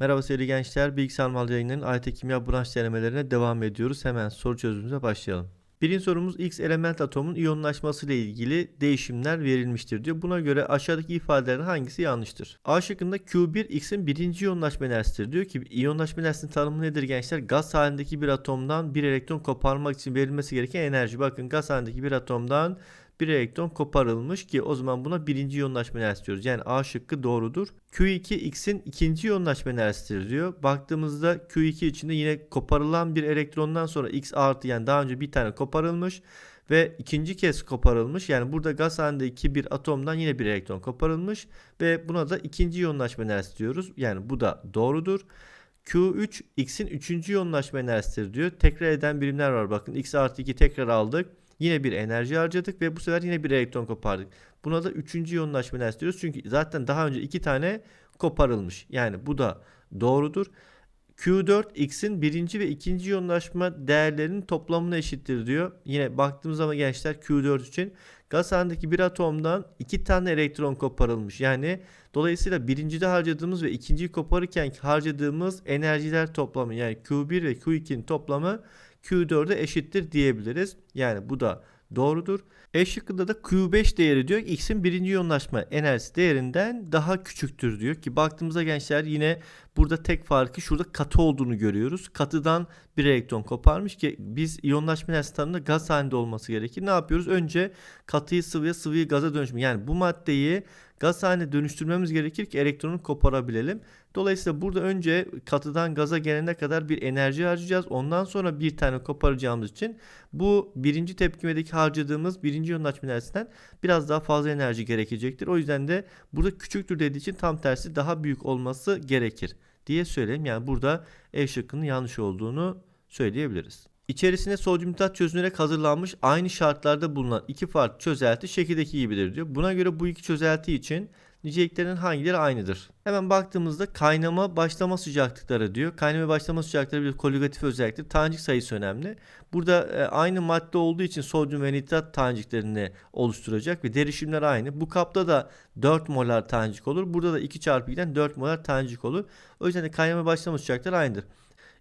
Merhaba sevgili gençler, Bilgisayar Mal Yayınları'nın AYT Kimya branş denemelerine devam ediyoruz. Hemen soru çözümümüze başlayalım. Birinci sorumuz X element atomun iyonlaşması ile ilgili değişimler verilmiştir diyor. Buna göre aşağıdaki ifadelerin hangisi yanlıştır? A şıkkında Q1 X'in birinci iyonlaşma enerjisidir. Diyor ki iyonlaşma enerjisinin tanımı nedir gençler? Gaz halindeki bir atomdan bir elektron koparmak için verilmesi gereken enerji. Bakın gaz halindeki bir atomdan bir elektron koparılmış ki o zaman buna birinci yoğunlaşma enerjisi diyoruz. Yani A şıkkı doğrudur. Q2 X'in ikinci yoğunlaşma enerjisidir diyor. Baktığımızda Q2 içinde yine koparılan bir elektrondan sonra X artı yani daha önce bir tane koparılmış ve ikinci kez koparılmış. Yani burada gaz halindeki bir atomdan yine bir elektron koparılmış ve buna da ikinci yoğunlaşma enerjisi diyoruz. Yani bu da doğrudur. Q3 X'in üçüncü yoğunlaşma enerjisidir diyor. Tekrar eden birimler var bakın. X artı 2 tekrar aldık. Yine bir enerji harcadık ve bu sefer yine bir elektron kopardık. Buna da üçüncü yoğunlaşma enerjisi diyoruz. Çünkü zaten daha önce iki tane koparılmış. Yani bu da doğrudur. Q4 X'in birinci ve ikinci yoğunlaşma değerlerinin toplamına eşittir diyor. Yine baktığımız zaman gençler Q4 için gaz halindeki bir atomdan iki tane elektron koparılmış. Yani dolayısıyla birincide harcadığımız ve ikinciyi koparırken harcadığımız enerjiler toplamı yani Q1 ve Q2'nin toplamı Q4'e eşittir diyebiliriz. Yani bu da doğrudur. E şıkkında da Q5 değeri diyor X'in birinci yoğunlaşma enerjisi değerinden daha küçüktür diyor ki baktığımızda gençler yine burada tek farkı şurada katı olduğunu görüyoruz. Katıdan bir elektron koparmış ki biz iyonlaşma enerjisi tanımında gaz halinde olması gerekir. Ne yapıyoruz? Önce katıyı sıvıya sıvıyı gaza dönüştürme. Yani bu maddeyi gaz haline dönüştürmemiz gerekir ki elektronu koparabilelim. Dolayısıyla burada önce katıdan gaza gelene kadar bir enerji harcayacağız. Ondan sonra bir tane koparacağımız için bu birinci tepkimedeki harcadığımız birinci yoğunlaşma enerjisinden biraz daha fazla enerji gerekecektir. O yüzden de burada küçüktür dediği için tam tersi daha büyük olması gerekir diye söyleyeyim. Yani burada E şıkkının yanlış olduğunu söyleyebiliriz. İçerisine sodyum nitrat çözünerek hazırlanmış aynı şartlarda bulunan iki farklı çözelti şekildeki gibidir diyor. Buna göre bu iki çözelti için niceliklerin hangileri aynıdır? Hemen baktığımızda kaynama başlama sıcaklıkları diyor. Kaynama başlama sıcaklıkları bir koligatif özelliktir. Tanecik sayısı önemli. Burada e, aynı madde olduğu için sodyum ve nitrat taneciklerini oluşturacak ve derişimler aynı. Bu kapta da 4 molar tanecik olur. Burada da 2 çarpı 2'den 4 molar tanecik olur. O yüzden de kaynama başlama sıcaklıkları aynıdır.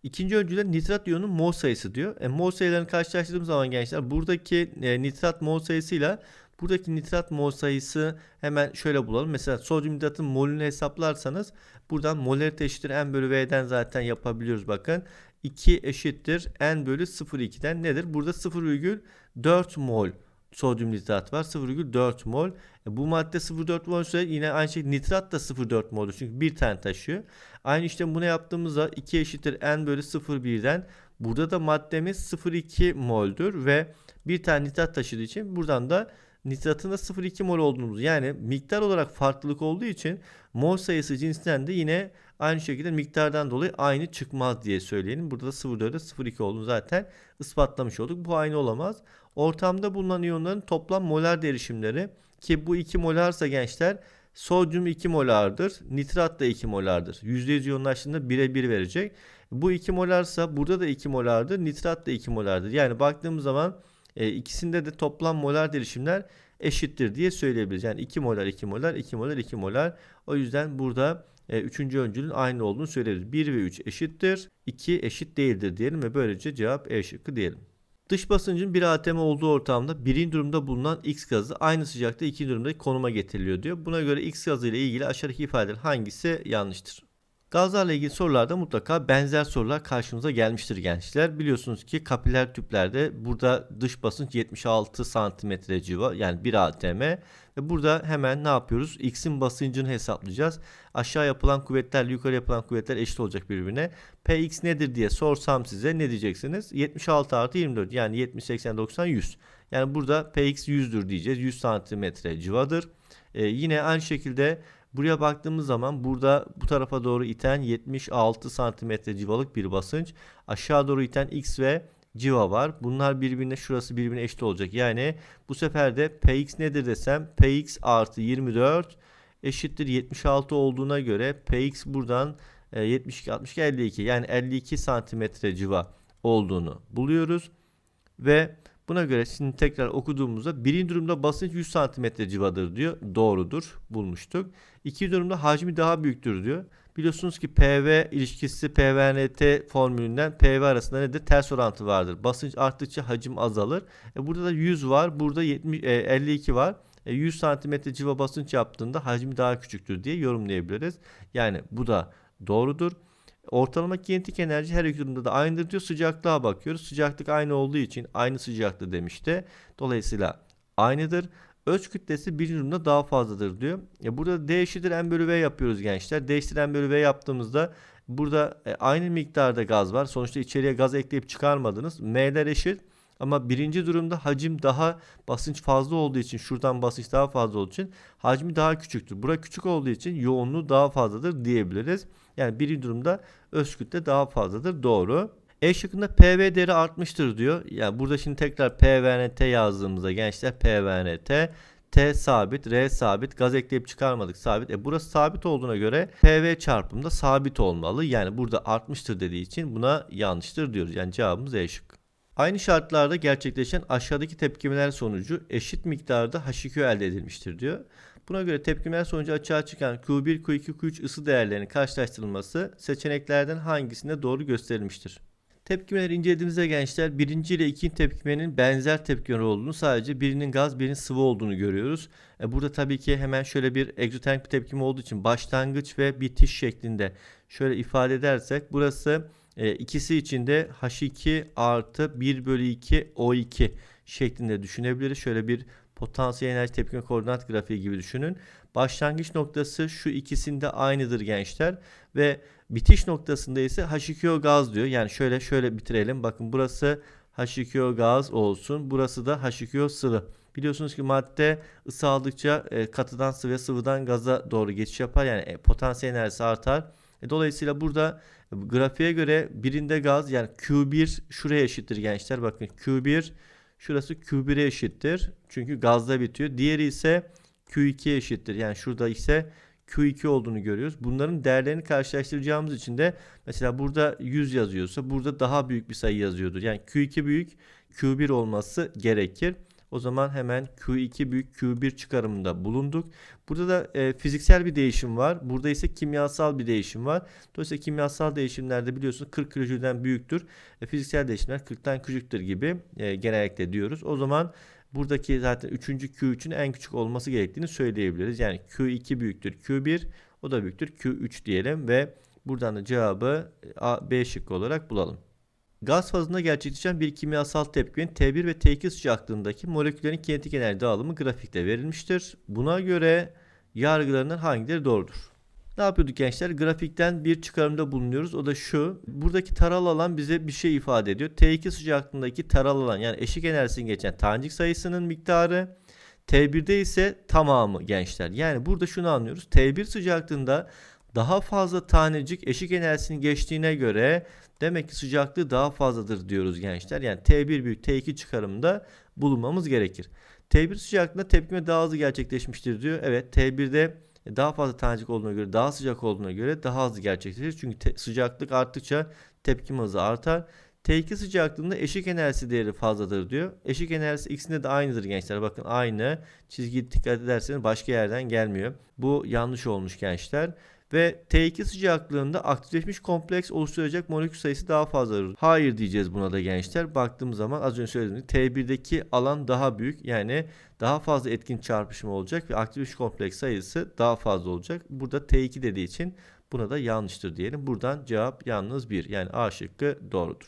İkinci öncüde nitrat iyonun mol sayısı diyor. E, mol sayılarını karşılaştırdığımız zaman gençler buradaki e, nitrat mol sayısıyla buradaki nitrat mol sayısı hemen şöyle bulalım. Mesela sodyum nitratın molünü hesaplarsanız buradan molarite eşittir n bölü v'den zaten yapabiliyoruz bakın. 2 eşittir n bölü 0,2'den nedir? Burada 0,4 mol sodyum nitrat var. 0,4 mol. E bu madde 0,4 mol ise yine aynı şekilde nitrat da 0,4 mol. Çünkü bir tane taşıyor. Aynı işlem bunu yaptığımızda 2 eşittir n bölü 0,1'den burada da maddemiz 0,2 moldür ve bir tane nitrat taşıdığı için buradan da nitratın da 0,2 mol olduğumuz yani miktar olarak farklılık olduğu için mol sayısı cinsinden de yine aynı şekilde miktardan dolayı aynı çıkmaz diye söyleyelim. Burada da 0,4'e 0,2 olduğunu zaten ispatlamış olduk. Bu aynı olamaz. Ortamda bulunan iyonların toplam molar derişimleri ki bu 2 molarsa gençler sodyum 2 molardır. Nitrat da 2 molardır. %100 iyonlaştığında birebir verecek. Bu 2 molarsa burada da 2 molardır. Nitrat da 2 molardır. Yani baktığımız zaman e, ikisinde de toplam molar derişimler eşittir diye söyleyebiliriz. Yani 2 molar 2 molar 2 molar 2 molar. O yüzden burada e, üçüncü öncülün aynı olduğunu söyleyebiliriz. 1 ve 3 eşittir. 2 eşit değildir diyelim ve böylece cevap E şıkkı diyelim. Dış basıncın bir atm olduğu ortamda birinci durumda bulunan X gazı aynı sıcakta ikinci durumda konuma getiriliyor diyor. Buna göre X gazı ile ilgili aşağıdaki ifadeler hangisi yanlıştır? Gazlarla ilgili sorularda mutlaka benzer sorular karşımıza gelmiştir gençler. Biliyorsunuz ki kapiler tüplerde burada dış basınç 76 santimetre civa yani 1 atm ve burada hemen ne yapıyoruz? X'in basıncını hesaplayacağız. Aşağı yapılan kuvvetlerle yukarı yapılan kuvvetler eşit olacak birbirine. Px nedir diye sorsam size ne diyeceksiniz? 76 artı 24 yani 70, 80, 90, 100. Yani burada Px 100'dür diyeceğiz. 100 santimetre civadır. Ee, yine aynı şekilde Buraya baktığımız zaman burada bu tarafa doğru iten 76 santimetre civalık bir basınç. Aşağı doğru iten X ve civa var. Bunlar birbirine şurası birbirine eşit olacak. Yani bu sefer de Px nedir desem Px artı 24 eşittir 76 olduğuna göre Px buradan 72 62 52 yani 52 santimetre civa olduğunu buluyoruz. Ve Buna göre şimdi tekrar okuduğumuzda birinci durumda basınç 100 cm civadır diyor. Doğrudur. Bulmuştuk. İkinci durumda hacmi daha büyüktür diyor. Biliyorsunuz ki PV ilişkisi PVNT formülünden PV arasında nedir? Ters orantı vardır. Basınç arttıkça hacim azalır. E burada da 100 var. Burada 70, e, 52 var. E, 100 santimetre civa basınç yaptığında hacmi daha küçüktür diye yorumlayabiliriz. Yani bu da doğrudur. Ortalama kinetik enerji her iki durumda da aynıdır diyor. Sıcaklığa bakıyoruz. Sıcaklık aynı olduğu için aynı sıcaklığı demişti. Dolayısıyla aynıdır. Öz kütlesi bir durumda daha fazladır diyor. Ya burada D eşittir M bölü V yapıyoruz gençler. D eşittir M bölü V yaptığımızda burada e, aynı miktarda gaz var. Sonuçta içeriye gaz ekleyip çıkarmadınız. M'ler eşit. Ama birinci durumda hacim daha basınç fazla olduğu için şuradan basınç daha fazla olduğu için hacmi daha küçüktür. Bura küçük olduğu için yoğunluğu daha fazladır diyebiliriz. Yani birinci durumda öz kütle daha fazladır. Doğru. E şıkkında PV değeri artmıştır diyor. Yani burada şimdi tekrar PVNT yazdığımızda gençler PVNT T sabit, R sabit, gaz ekleyip çıkarmadık sabit. E burası sabit olduğuna göre PV çarpımda sabit olmalı. Yani burada artmıştır dediği için buna yanlıştır diyoruz. Yani cevabımız E şıkkı. Aynı şartlarda gerçekleşen aşağıdaki tepkimeler sonucu eşit miktarda H2 elde edilmiştir diyor. Buna göre tepkimeler sonucu açığa çıkan Q1, Q2, Q3 ısı değerlerinin karşılaştırılması seçeneklerden hangisinde doğru gösterilmiştir? Tepkimeleri incelediğimizde gençler birinci ile ikinci tepkimenin benzer tepkimeler olduğunu sadece birinin gaz birinin sıvı olduğunu görüyoruz. E burada tabii ki hemen şöyle bir egzotermik bir tepkime olduğu için başlangıç ve bitiş şeklinde şöyle ifade edersek burası e, ikisi için de H2 artı 1 bölü 2 O2 şeklinde düşünebiliriz. Şöyle bir potansiyel enerji tepkime koordinat grafiği gibi düşünün. Başlangıç noktası şu ikisinde aynıdır gençler ve bitiş noktasında ise H2O gaz diyor. Yani şöyle şöyle bitirelim. Bakın burası H2O gaz olsun. Burası da H2O sıvı. Biliyorsunuz ki madde ısı aldıkça e, katıdan sıvıya sıvıdan gaza doğru geçiş yapar. Yani e, potansiyel enerjisi artar. E, dolayısıyla burada grafiğe göre birinde gaz yani Q1 şuraya eşittir gençler. Bakın Q1 şurası Q1'e eşittir. Çünkü gazda bitiyor. Diğeri ise Q2'ye eşittir. Yani şurada ise Q2 olduğunu görüyoruz. Bunların değerlerini karşılaştıracağımız için de mesela burada 100 yazıyorsa burada daha büyük bir sayı yazıyordur. Yani Q2 büyük Q1 olması gerekir. O zaman hemen Q2 büyük Q1 çıkarımında bulunduk. Burada da e, fiziksel bir değişim var. Burada ise kimyasal bir değişim var. Dolayısıyla kimyasal değişimlerde biliyorsunuz 40 kilojülden büyüktür. E, fiziksel değişimler 40'tan küçüktür gibi e, genellikle diyoruz. O zaman buradaki zaten 3. Q3'ün en küçük olması gerektiğini söyleyebiliriz. Yani Q2 büyüktür Q1 o da büyüktür Q3 diyelim ve buradan da cevabı A, B şıkkı olarak bulalım. Gaz fazında gerçekleşen bir kimyasal tepkimin T1 ve T2 sıcaklığındaki moleküllerin kinetik enerji dağılımı grafikte verilmiştir. Buna göre yargılarından hangileri doğrudur? Ne yapıyorduk gençler? Grafikten bir çıkarımda bulunuyoruz. O da şu. Buradaki taral alan bize bir şey ifade ediyor. T2 sıcaklığındaki taral alan yani eşik enerjisini geçen tanecik sayısının miktarı. T1'de ise tamamı gençler. Yani burada şunu anlıyoruz. T1 sıcaklığında daha fazla tanecik eşik enerjisini geçtiğine göre demek ki sıcaklığı daha fazladır diyoruz gençler. Yani T1 büyük T2 çıkarımında bulunmamız gerekir. T1 sıcaklığında tepkime daha hızlı gerçekleşmiştir diyor. Evet T1'de daha fazla tanecik olduğuna göre daha sıcak olduğuna göre daha hızlı gerçekleşir. Çünkü sıcaklık arttıkça tepkime hızı artar. T2 sıcaklığında eşik enerjisi değeri fazladır diyor. Eşik enerjisi ikisinde de aynıdır gençler. Bakın aynı. Çizgi dikkat ederseniz başka yerden gelmiyor. Bu yanlış olmuş gençler ve T2 sıcaklığında aktifleşmiş kompleks oluşturacak molekül sayısı daha fazladır. Hayır diyeceğiz buna da gençler. Baktığımız zaman az önce söylediğim T1'deki alan daha büyük. Yani daha fazla etkin çarpışma olacak ve aktifleşmiş kompleks sayısı daha fazla olacak. Burada T2 dediği için buna da yanlıştır diyelim. Buradan cevap yalnız 1. Yani A şıkkı doğrudur.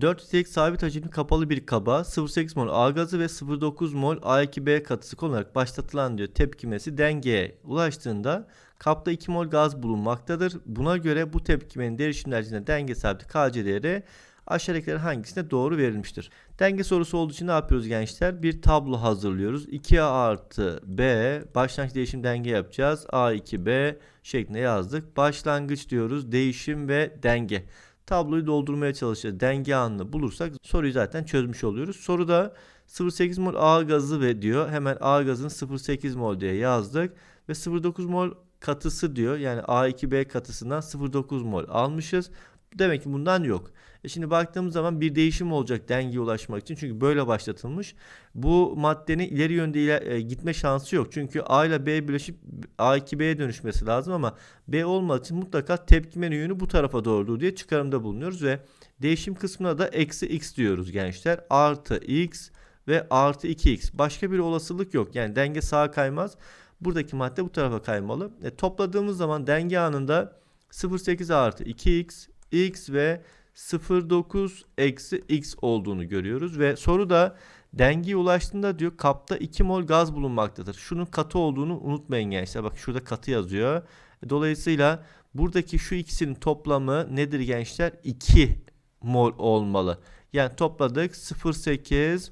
4 litrelik sabit hacimli kapalı bir kaba 0,8 mol A gazı ve 0,9 mol A2B katısı konularak başlatılan diyor tepkimesi dengeye ulaştığında kapta 2 mol gaz bulunmaktadır. Buna göre bu tepkimenin derişimler içinde denge sabiti Kc değeri aşağıdakilerin hangisine doğru verilmiştir? Denge sorusu olduğu için ne yapıyoruz gençler? Bir tablo hazırlıyoruz. 2A artı B başlangıç değişim denge yapacağız. A2B şeklinde yazdık. Başlangıç diyoruz. Değişim ve denge tabloyu doldurmaya çalışacağız. Denge anını bulursak soruyu zaten çözmüş oluyoruz. Soruda 0.8 mol A gazı ve diyor. Hemen A gazın 0.8 mol diye yazdık. Ve 0.9 mol katısı diyor. Yani A2B katısından 0.9 mol almışız. Demek ki bundan yok. E şimdi baktığımız zaman bir değişim olacak dengeye ulaşmak için. Çünkü böyle başlatılmış. Bu maddenin ileri yönde iler- e, gitme şansı yok. Çünkü A ile B birleşip A2B'ye dönüşmesi lazım ama B olmadığı için mutlaka tepkimenin yönü bu tarafa doğru diye çıkarımda bulunuyoruz ve değişim kısmına da eksi x diyoruz gençler. Artı x ve artı 2x. Başka bir olasılık yok. Yani denge sağa kaymaz. Buradaki madde bu tarafa kaymalı. E, topladığımız zaman denge anında 0,8 artı 2x, x ve 0,9 eksi x olduğunu görüyoruz. Ve soruda dengeye ulaştığında diyor kapta 2 mol gaz bulunmaktadır. Şunun katı olduğunu unutmayın gençler. Bak şurada katı yazıyor. Dolayısıyla buradaki şu ikisinin toplamı nedir gençler? 2 mol olmalı. Yani topladık 0,8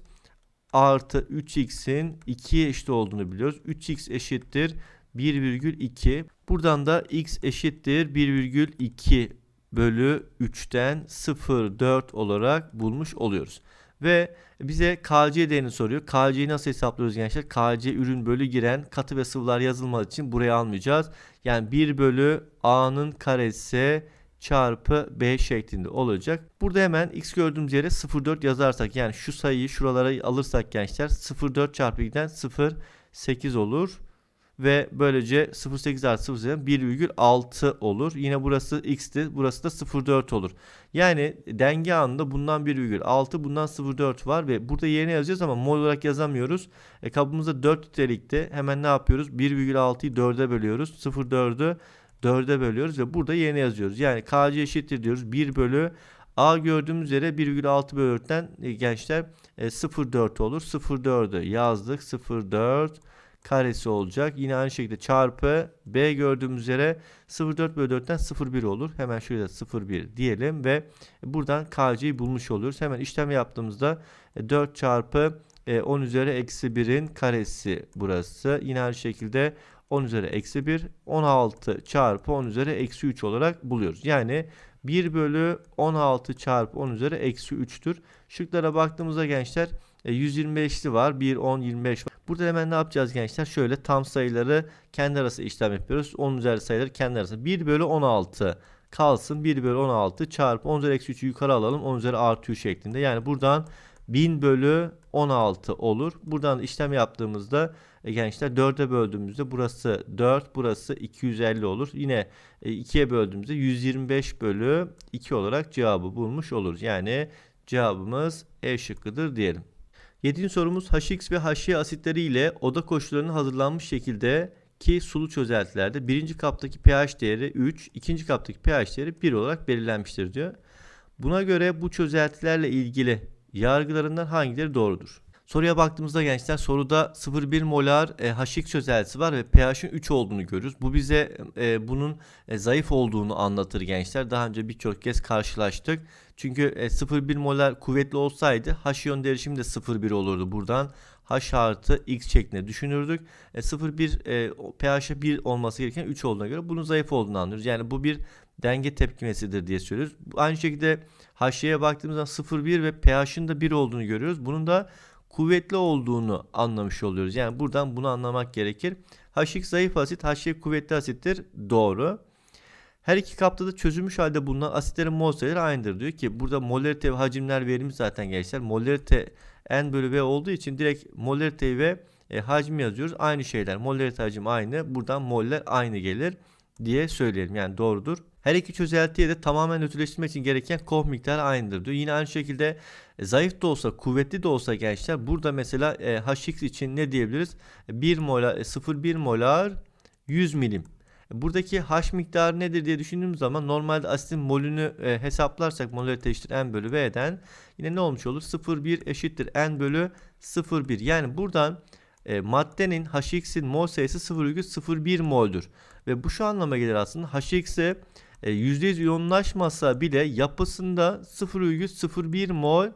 artı 3x'in 2'ye eşit olduğunu biliyoruz. 3x eşittir 1,2. Buradan da x eşittir 1,2 bölü 3'ten 0,4 olarak bulmuş oluyoruz. Ve bize KC değerini soruyor. KC'yi nasıl hesaplıyoruz gençler? KC ürün bölü giren katı ve sıvılar yazılmadığı için buraya almayacağız. Yani 1 bölü A'nın karesi çarpı B şeklinde olacak. Burada hemen x gördüğümüz yere 0,4 yazarsak yani şu sayıyı şuralara alırsak gençler 0,4 çarpı 2'den 0,8 olur. Ve böylece 0,8 artı 0,8'den 1,6 olur. Yine burası x'ti. Burası da 0,4 olur. Yani denge anında bundan 1,6 bundan 0,4 var ve burada yerine yazacağız ama mol olarak yazamıyoruz. E, kabımızda 4 litrelikte hemen ne yapıyoruz? 1,6'yı 4'e bölüyoruz. 0,4'ü 4'e bölüyoruz ve burada yerine yazıyoruz. Yani KC eşittir diyoruz. 1 bölü A gördüğümüz üzere 1,6 bölü 4'ten e, gençler e, 0,4 olur. 0,4'ü yazdık. 0,4 karesi olacak. Yine aynı şekilde çarpı B gördüğümüz üzere 0,4 bölü 4'ten 0,1 olur. Hemen şurada 0,1 diyelim ve buradan KC'yi bulmuş oluyoruz. Hemen işlem yaptığımızda 4 çarpı 10 üzeri eksi 1'in karesi burası. Yine aynı şekilde 10 üzeri eksi 1 16 çarpı 10 üzeri eksi 3 olarak buluyoruz. Yani 1 bölü 16 çarpı 10 üzeri eksi 3'tür. Şıklara baktığımızda gençler 125'li var. 1, 10, 25 var. Burada hemen ne yapacağız gençler? Şöyle tam sayıları kendi arası işlem yapıyoruz. 10 üzeri sayıları kendi arası. 1 bölü 16 kalsın. 1 bölü 16 çarpı 10 üzeri eksi 3'ü yukarı alalım. 10 üzeri artı 3 şeklinde. Yani buradan 1000 bölü 16 olur. Buradan işlem yaptığımızda e, gençler 4'e böldüğümüzde burası 4, burası 250 olur. Yine e, 2'ye böldüğümüzde 125 bölü 2 olarak cevabı bulmuş oluruz. Yani cevabımız E şıkkıdır diyelim. 7. sorumuz HX ve HY asitleri ile oda koşullarının hazırlanmış şekilde ki sulu çözeltilerde birinci kaptaki pH değeri 3, ikinci kaptaki pH değeri 1 olarak belirlenmiştir diyor. Buna göre bu çözeltilerle ilgili yargılarından hangileri doğrudur? Soruya baktığımızda gençler soruda 0,1 molar e, HX çözeltisi var ve pH'in 3 olduğunu görürüz. Bu bize e, bunun e, zayıf olduğunu anlatır gençler. Daha önce birçok kez karşılaştık. Çünkü e, 0,1 molar kuvvetli olsaydı H iyon derişimi de 0,1 olurdu. Buradan H artı X şeklinde düşünürdük. E, 0,1 e, pH'e 1 olması gereken 3 olduğuna göre bunun zayıf olduğunu anlıyoruz. Yani bu bir denge tepkimesidir diye söylüyoruz. Aynı şekilde HY'ye baktığımızda 0,1 ve pH'in de 1 olduğunu görüyoruz. Bunun da kuvvetli olduğunu anlamış oluyoruz. Yani buradan bunu anlamak gerekir. HX zayıf asit, HY kuvvetli asittir. Doğru. Her iki kapta da çözülmüş halde bulunan asitlerin mol sayıları aynıdır diyor ki burada molarite ve hacimler verilmiş zaten gençler. Molarite N bölü V olduğu için direkt molarite ve e, hacim yazıyoruz. Aynı şeyler. Molarite hacim aynı. Buradan moller aynı gelir diye söyleyelim. Yani doğrudur. Her iki çözeltiye de tamamen nötrleştirmek için gereken koh miktarı aynıdır diyor. Yine aynı şekilde e, zayıf da olsa kuvvetli de olsa gençler burada mesela e, HX için ne diyebiliriz? 1 molar 0,1 molar 100 milim. Buradaki H miktarı nedir diye düşündüğümüz zaman normalde asitin molünü e, hesaplarsak molarite eşittir N bölü V'den yine ne olmuş olur? 0,1 eşittir N bölü 0,1. Yani buradan e, maddenin HX'in mol sayısı 0,01 mol'dür. Ve bu şu anlama gelir aslında HX'e e, %100 iyonlaşmasa bile yapısında 0,01 mol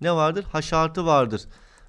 ne vardır? H artı vardır.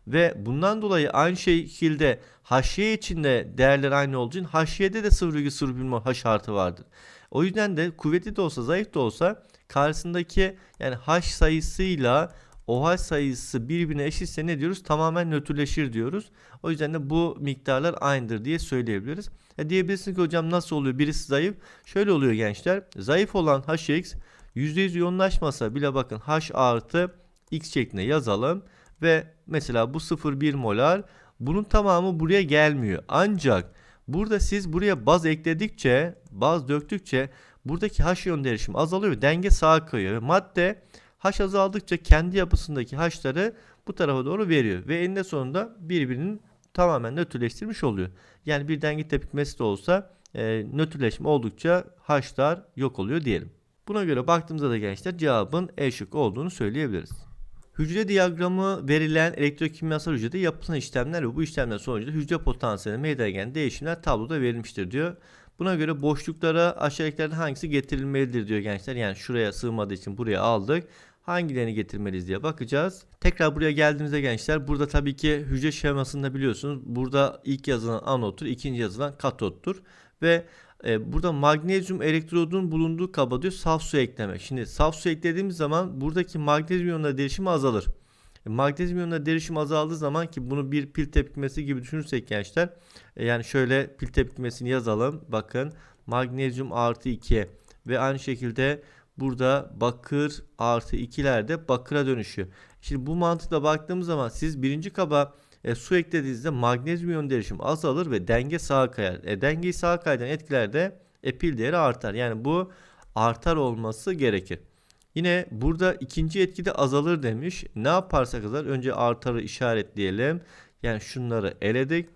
Ve bundan dolayı aynı şekilde HY içinde değerler aynı olduğu için HY'de de 0,01 mol H artı vardır. O yüzden de kuvvetli de olsa zayıf da olsa karşısındaki yani H sayısıyla OH sayısı birbirine eşitse ne diyoruz? Tamamen nötrleşir diyoruz. O yüzden de bu miktarlar aynıdır diye söyleyebiliriz. E diyebilirsin ki hocam nasıl oluyor? Birisi zayıf. Şöyle oluyor gençler. Zayıf olan HX %100 iyonlaşmasa bile bakın H artı X şeklinde yazalım ve mesela bu 0,1 molar bunun tamamı buraya gelmiyor. Ancak burada siz buraya baz ekledikçe, baz döktükçe buradaki H iyon derişimi azalıyor. Denge sağa kayıyor madde H azaldıkça kendi yapısındaki H'ları bu tarafa doğru veriyor ve eninde sonunda birbirinin tamamen nötrleştirmiş oluyor. Yani bir denge tepkimesi de olsa e, nötrleşme oldukça H'lar yok oluyor diyelim. Buna göre baktığımızda da gençler cevabın E şıkkı olduğunu söyleyebiliriz. Hücre diyagramı verilen elektrokimyasal hücrede yapılan işlemler ve bu işlemler sonucunda hücre potansiyeline meydana gelen değişimler tabloda verilmiştir diyor. Buna göre boşluklara aşağıdakilerden hangisi getirilmelidir diyor gençler. Yani şuraya sığmadığı için buraya aldık. Hangilerini getirmeliyiz diye bakacağız. Tekrar buraya geldiğimizde gençler burada tabii ki hücre şemasında biliyorsunuz burada ilk yazılan anottur, ikinci yazılan katottur ve e, burada magnezyum elektrodun bulunduğu kaba diyor saf su eklemek. Şimdi saf su eklediğimiz zaman buradaki magnezyum iyonları derişimi azalır. E, magnezyum iyonları derişimi azaldığı zaman ki bunu bir pil tepkimesi gibi düşünürsek gençler e, yani şöyle pil tepkimesini yazalım. Bakın magnezyum artı 2 ve aynı şekilde burada bakır artı 2'ler de bakıra dönüşüyor. Şimdi bu mantıkla baktığımız zaman siz birinci kaba e, su eklediğinizde magnezyum iyon derişimi azalır ve denge sağa kayar. E, dengeyi sağa kayan etkilerde e, pil değeri artar. Yani bu artar olması gerekir. Yine burada ikinci etki de azalır demiş. Ne yaparsak azar önce artarı işaretleyelim. Yani şunları eledik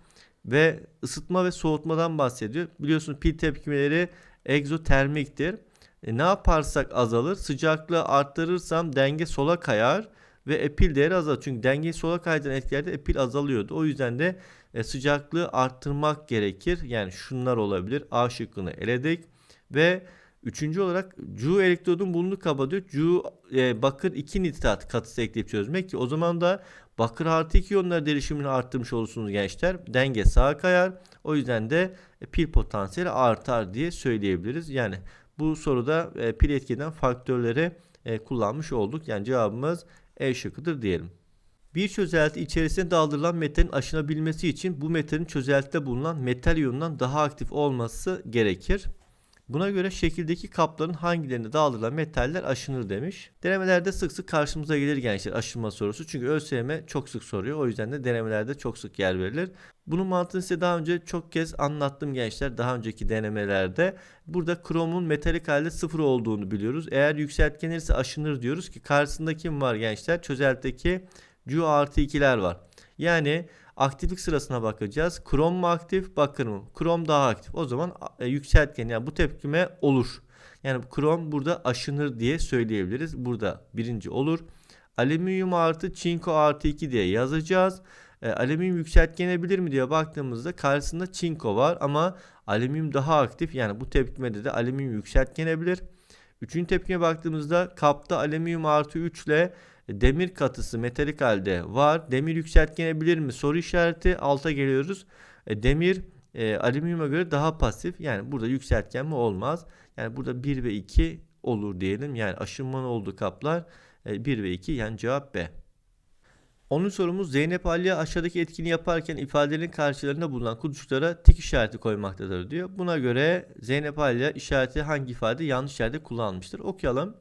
ve ısıtma ve soğutmadan bahsediyor. Biliyorsunuz pil tepkimeleri egzotermiktir. E, ne yaparsak azalır. Sıcaklığı arttırırsam denge sola kayar ve epil değeri azalır. Çünkü dengeyi sola kaydıran etkilerde epil azalıyordu. O yüzden de e, sıcaklığı arttırmak gerekir. Yani şunlar olabilir. A şıkkını eledik ve Üçüncü olarak Cu elektrodun bulunduğu kaba diyor. Cu e, bakır 2 nitrat katısı ekleyip çözmek ki o zaman da bakır artı 2 iyonları derişimini arttırmış olursunuz gençler. Denge sağa kayar. O yüzden de e, pil potansiyeli artar diye söyleyebiliriz. Yani bu soruda e, pil etkiden faktörleri e, kullanmış olduk. Yani cevabımız E şıkkıdır diyelim. Bir çözelti içerisine daldırılan metalin aşınabilmesi için bu metalin çözeltide bulunan metal iyonundan daha aktif olması gerekir. Buna göre şekildeki kapların hangilerinde dağıtılan metaller aşınır demiş. Denemelerde sık sık karşımıza gelir gençler aşınma sorusu. Çünkü ÖSYM çok sık soruyor. O yüzden de denemelerde çok sık yer verilir. Bunun mantığını size daha önce çok kez anlattım gençler daha önceki denemelerde. Burada kromun metalik halde sıfır olduğunu biliyoruz. Eğer yükseltgenirse aşınır diyoruz ki karşısında kim var gençler? Çözeltteki Cu artı 2'ler var. Yani aktiflik sırasına bakacağız. Krom mu aktif, bakır mı? Krom daha aktif. O zaman e, yükseltgen yani bu tepkime olur. Yani krom burada aşınır diye söyleyebiliriz. Burada birinci olur. Alüminyum artı çinko artı 2 diye yazacağız. E, alüminyum yükseltgenebilir mi diye baktığımızda karşısında çinko var ama alüminyum daha aktif. Yani bu tepkimede de alüminyum yükseltgenebilir. Üçüncü tepkime baktığımızda kapta alüminyum artı 3 ile demir katısı metalik halde var. Demir yükseltgenebilir mi? Soru işareti alta geliyoruz. E, demir e, alüminyuma göre daha pasif. Yani burada yükseltgenme olmaz. Yani burada 1 ve 2 olur diyelim. Yani aşınmanın olduğu kaplar e, 1 ve 2 yani cevap B. Onun sorumuz Zeynep Aliye aşağıdaki etkini yaparken ifadelerin karşılarında bulunan kutucuklara tik işareti koymaktadır diyor. Buna göre Zeynep Aliye işareti hangi ifade yanlış yerde kullanılmıştır? Okuyalım.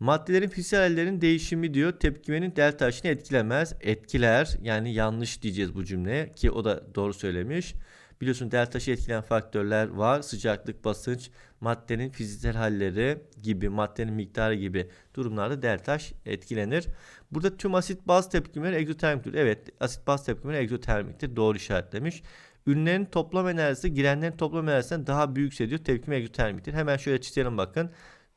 Maddelerin fiziksel hallerinin değişimi diyor tepkimenin delta taşını etkilemez. Etkiler yani yanlış diyeceğiz bu cümleye ki o da doğru söylemiş. Biliyorsun delta taşı etkileyen faktörler var. Sıcaklık, basınç, maddenin fiziksel halleri gibi, maddenin miktarı gibi durumlarda delta taş etkilenir. Burada tüm asit baz tepkimeleri egzotermiktir. Evet asit baz tepkimeleri egzotermiktir. Doğru işaretlemiş. Ürünlerin toplam enerjisi girenlerin toplam enerjisinden daha büyükse diyor tepkime egzotermiktir. Hemen şöyle çizelim bakın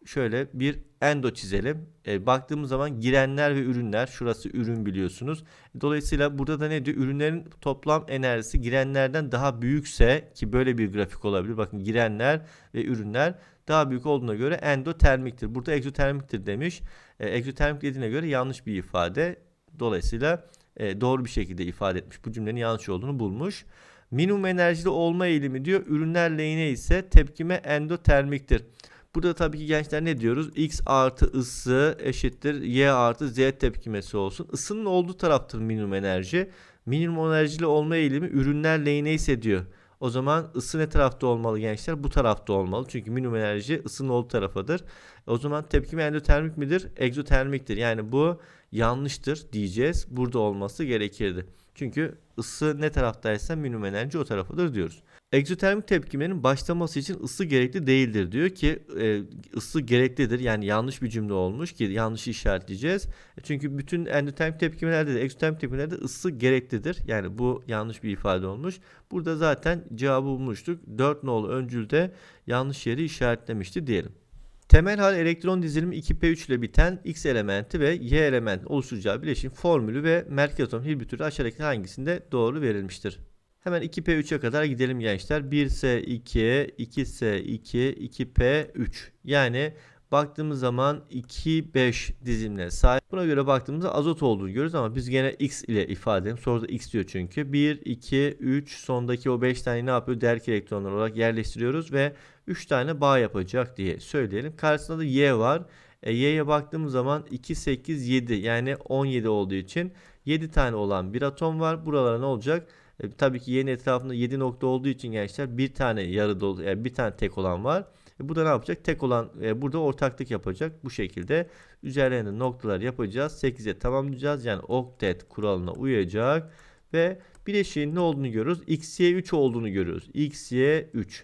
şöyle bir endo çizelim. E, baktığımız zaman girenler ve ürünler şurası ürün biliyorsunuz. Dolayısıyla burada da ne diyor? Ürünlerin toplam enerjisi girenlerden daha büyükse ki böyle bir grafik olabilir. Bakın girenler ve ürünler daha büyük olduğuna göre endotermiktir. Burada egzotermiktir demiş. E, egzotermik dediğine göre yanlış bir ifade. Dolayısıyla e, doğru bir şekilde ifade etmiş. Bu cümlenin yanlış olduğunu bulmuş. Minimum enerjili olma eğilimi diyor. Ürünler lehine ise tepkime endotermiktir. Burada tabii ki gençler ne diyoruz? X artı ısı eşittir Y artı Z tepkimesi olsun. Isının olduğu taraftır minimum enerji. Minimum enerjili olma eğilimi ürünler lehine ise diyor. O zaman ısı ne tarafta olmalı gençler? Bu tarafta olmalı. Çünkü minimum enerji ısının olduğu tarafıdır. O zaman tepkime endotermik midir? Egzotermiktir. Yani bu yanlıştır diyeceğiz. Burada olması gerekirdi. Çünkü ısı ne taraftaysa minimum enerji o tarafıdır diyoruz. Egzotermik tepkimenin başlaması için ısı gerekli değildir diyor ki e, ısı gereklidir. Yani yanlış bir cümle olmuş ki yanlış işaretleyeceğiz. E, Çünkü bütün endotermik tepkimelerde de egzotermik tepkimelerde ısı gereklidir. Yani bu yanlış bir ifade olmuş. Burada zaten cevabı bulmuştuk. 4 nolu öncülde yanlış yeri işaretlemişti diyelim. Temel hal elektron dizilimi 2p3 ile biten X elementi ve Y elementi oluşturacağı bileşim formülü ve merkez atom hibritürü aşağıdaki hangisinde doğru verilmiştir? Hemen 2p3'e kadar gidelim gençler. 1s2, 2s2, 2p3. Yani baktığımız zaman 2 5 dizimle sahip. Buna göre baktığımızda azot olduğunu görüyoruz ama biz gene x ile ifade edelim. Soruda x diyor çünkü. 1 2 3 sondaki o 5 tane ne yapıyor? Derk elektronlar olarak yerleştiriyoruz ve 3 tane bağ yapacak diye söyleyelim. Karşısında da y var. E, y'ye baktığımız zaman 2 8 7 yani 17 olduğu için 7 tane olan bir atom var. Buralara ne olacak? E, tabii ki yeni etrafında 7 nokta olduğu için gençler bir tane yarı dolu yani bir tane tek olan var. E, bu da ne yapacak? Tek olan e, burada ortaklık yapacak. Bu şekilde üzerlerine noktalar yapacağız. 8'e tamamlayacağız. Yani oktet kuralına uyacak ve bileşiğin ne olduğunu görüyoruz? XY3 olduğunu görüyoruz. XY3.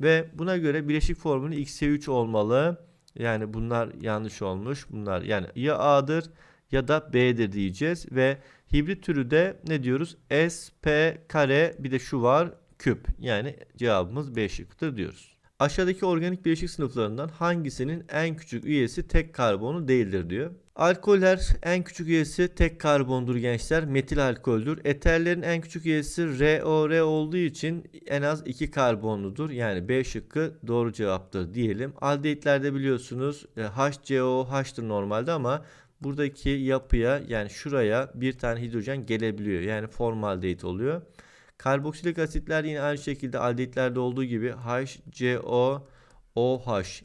Ve buna göre bileşik formülü XY3 olmalı. Yani bunlar yanlış olmuş. Bunlar yani ya A'dır ya da B'dir diyeceğiz ve hibrit türü de ne diyoruz? S, P, kare bir de şu var küp. Yani cevabımız B şıkkıdır diyoruz. Aşağıdaki organik bileşik sınıflarından hangisinin en küçük üyesi tek karbonu değildir diyor. Alkoller en küçük üyesi tek karbondur gençler. Metil alkoldür. Eterlerin en küçük üyesi ROR olduğu için en az 2 karbonludur. Yani B şıkkı doğru cevaptır diyelim. Aldehidlerde biliyorsunuz e, HCOOH'tır normalde ama buradaki yapıya yani şuraya bir tane hidrojen gelebiliyor. Yani formaldehit oluyor. Karboksilik asitler yine aynı şekilde aldehitlerde olduğu gibi HCOOH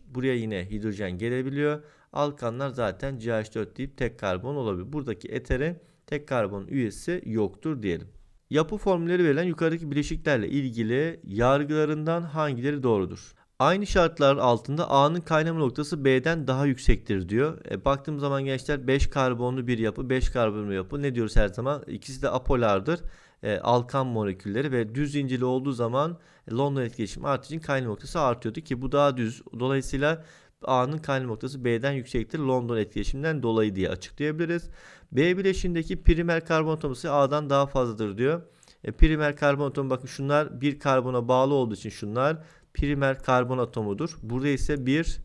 buraya yine hidrojen gelebiliyor. Alkanlar zaten CH4 deyip tek karbon olabilir. Buradaki etere tek karbon üyesi yoktur diyelim. Yapı formülleri verilen yukarıdaki bileşiklerle ilgili yargılarından hangileri doğrudur? Aynı şartlar altında A'nın kaynama noktası B'den daha yüksektir diyor. E, baktığım zaman gençler 5 karbonlu bir yapı, 5 karbonlu yapı ne diyoruz her zaman? İkisi de apolardır. E, alkan molekülleri ve düz zincirli olduğu zaman London etkileşimi artığı için kaynama noktası artıyordu ki bu daha düz. Dolayısıyla A'nın kaynama noktası B'den yüksektir. London etkileşiminden dolayı diye açıklayabiliriz. B bileşiğindeki primer karbon atomu A'dan daha fazladır diyor. E, primer karbon atomu bakın şunlar bir karbona bağlı olduğu için şunlar primer karbon atomudur. Burada ise 1,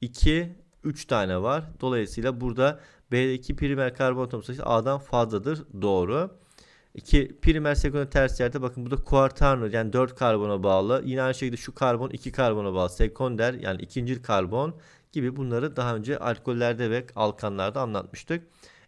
2, 3 tane var. Dolayısıyla burada B'deki primer karbon atomu sayısı A'dan fazladır. Doğru. İki primer sekonder ters yerde bakın bu da kuartanır yani 4 karbona bağlı. Yine aynı şekilde şu karbon 2 karbona bağlı. Sekonder yani ikinci karbon gibi bunları daha önce alkollerde ve alkanlarda anlatmıştık.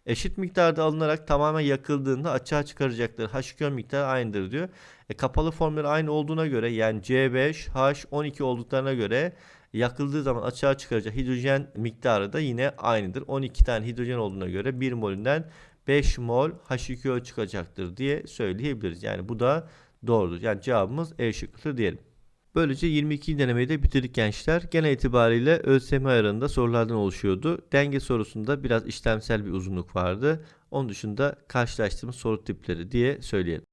Eşit miktarda alınarak tamamen yakıldığında açığa çıkaracaktır. H2O miktarı aynıdır diyor. E, kapalı formları aynı olduğuna göre yani C5, H12 olduklarına göre yakıldığı zaman açığa çıkaracak hidrojen miktarı da yine aynıdır. 12 tane hidrojen olduğuna göre 1 molünden 5 mol H2O çıkacaktır diye söyleyebiliriz. Yani bu da doğrudur. Yani cevabımız E şıkkıdır diyelim. Böylece 22. denemeyi de bitirdik gençler. Genel itibariyle ÖSYM ayarında sorulardan oluşuyordu. Denge sorusunda biraz işlemsel bir uzunluk vardı. Onun dışında karşılaştığımız soru tipleri diye söyleyelim.